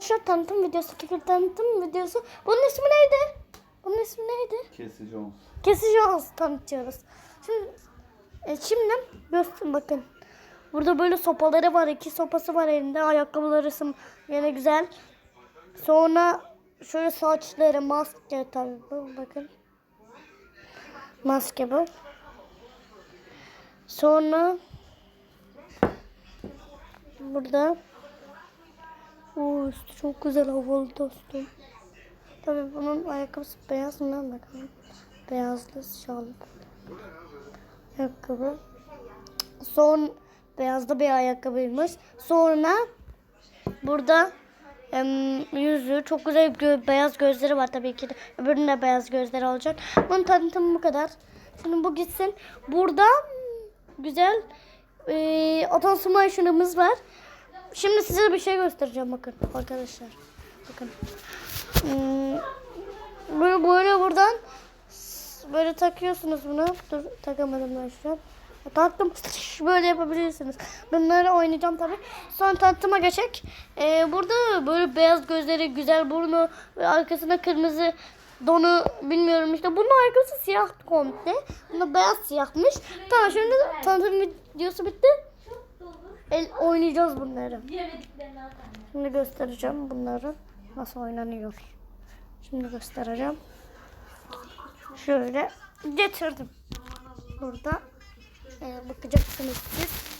Şu tanıtım videosu, fikir tanıtım videosu. Bunun ismi neydi? Bunun ismi neydi? Kesici olsun. Kesici ağız tanıtıyoruz. Şimdi, e, şimdi gösterün bakın. Burada böyle sopaları var. iki sopası var elinde. Ayakkabıları yine güzel. Sonra şöyle saçları maske tabii bu bakın. Maske bu. Sonra burada Oo, çok güzel havalı dostum. Tabii bunun ayakkabısı beyaz mı bakalım. Beyazlı şal. Ayakkabı. Son beyazda bir ayakkabıymış. Sonra burada em, yüzü çok güzel gö- beyaz gözleri var tabii ki de. Öbürünün de beyaz gözleri olacak. Bunun tanıtımı bu kadar. Şimdi bu gitsin. Burada güzel e, otosuma şunumuz var. Şimdi size bir şey göstereceğim bakın arkadaşlar. Bakın. Hmm, Böyle böyle buradan böyle takıyorsunuz bunu. Dur takamadım ben şu an. Taktım böyle yapabilirsiniz. Bunları oynayacağım tabi. Sonra tanıtıma geçecek. Ee, burada böyle beyaz gözleri, güzel burnu, ve arkasına kırmızı donu bilmiyorum işte. Bunun arkası siyah komple. Bunda beyaz siyahmış. Tamam şimdi tanıtım videosu bitti. El oynayacağız bunları. Şimdi göstereceğim bunları nasıl oynanıyor. Şimdi göstereceğim. Şöyle getirdim. Burada e, bakacaksınız siz.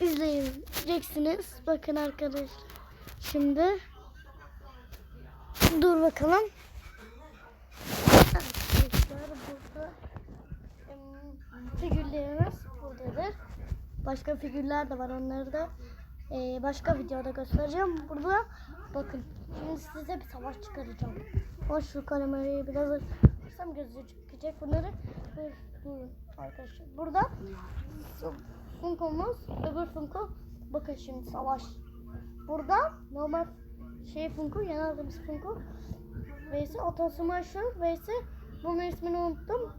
İzleyeceksiniz. Bakın arkadaşlar. Şimdi dur bakalım. Arkadaşlar burada em, figürlerimiz buradadır. Başka figürler de var. Onları da e, başka videoda göstereceğim. Burada bakın. Şimdi size bir savaş çıkaracağım. Hoş şu kamerayı biraz açırsam gözükecek bunları. Arkadaşlar. Burada Funko'muz, öbür Funko. Bakın şimdi savaş. Burada normal şey Funko, yeni aldığımız Funko. Veysi Otosmaşır, Veysi bunun ismini unuttum.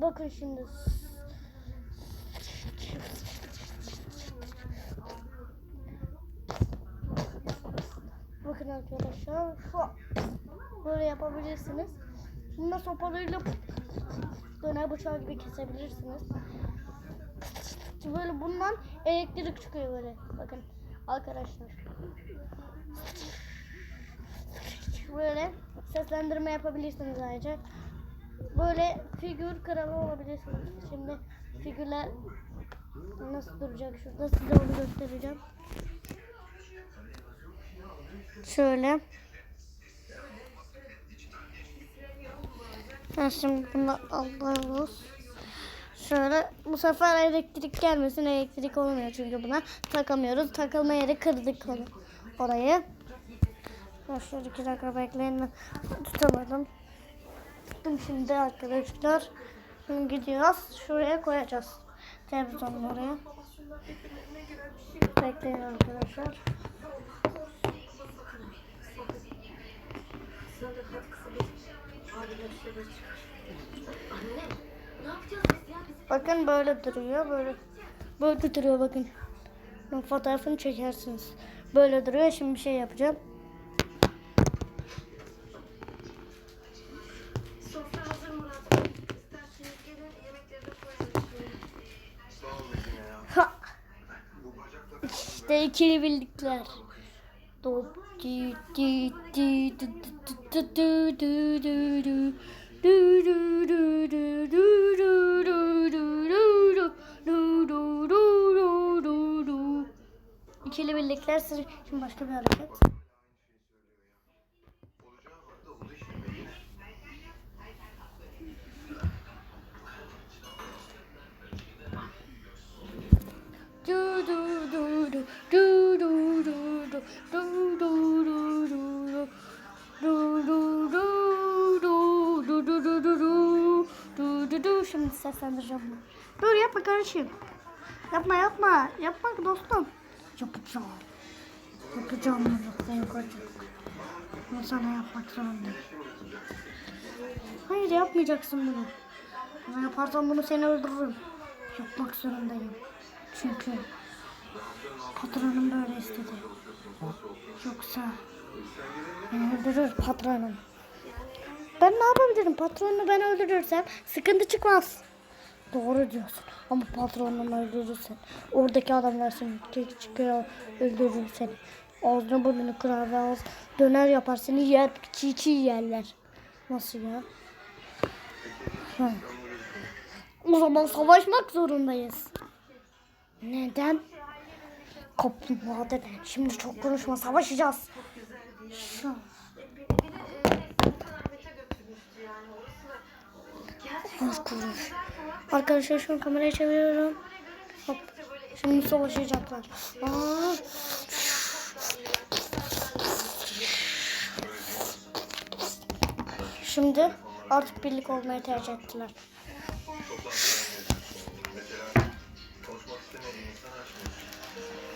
Bakın şimdi. Arkadaşlar. Böyle yapabilirsiniz. Bunu da sopalarıyla döner bıçağı gibi kesebilirsiniz. Böyle bundan elektrik çıkıyor böyle. Bakın arkadaşlar. Böyle seslendirme yapabilirsiniz ayrıca. Böyle figür kralı olabilirsiniz. Şimdi figürler nasıl duracak şurada size onu göstereceğim. Şöyle. Ha, şimdi bunu alıyoruz. Şöyle bu sefer elektrik gelmesin. Elektrik olmuyor çünkü buna takamıyoruz. Takılma yeri kırdık onu. Orayı. Şöyle iki dakika bekleyin. Tutamadım. Tuttum şimdi arkadaşlar. Şimdi gidiyoruz. Şuraya koyacağız. Televizyonun oraya. Bekleyin arkadaşlar. Bakın böyle duruyor böyle. Böyle duruyor bakın. Ben fotoğrafını çekersiniz. Böyle duruyor. Şimdi bir şey yapacağım. İşte ikili bildikler. Doğru. İkili birlikler şimdi başka bir hareket. Do do do do do Şimdi seslendireceğim bunu. Dur yapma kardeşim. Yapma yapma. Yapma dostum. Yapacağım. Yapacağım bunu. Sen yapacağım. Ben sana yapmak zorundayım. Hayır yapmayacaksın bunu. Ama yaparsan bunu seni öldürürüm. Yapmak zorundayım. Çünkü patronum böyle istedi. Yoksa beni öldürür patronum. Ben ne yapabilirim? Patronunu ben öldürürsem sıkıntı çıkmaz. Doğru diyorsun. Ama patronunu öldürürsen oradaki adamlar seni tek çıkıyor öldürür seni. Ağzını burnunu kırar ve ağız döner yapar seni yer çiğ çiğ yerler. Nasıl ya? Hı. O zaman savaşmak zorundayız. Neden? Kaplumbağa deme. Şimdi çok konuşma savaşacağız. Şu. Az. Arkadaşlar şu an kamerayı çeviriyorum. Hop. Şimdi savaşacaklar. Aa. Şimdi artık birlik olmayı tercih ettiler. Konuşmak insan açmıyor.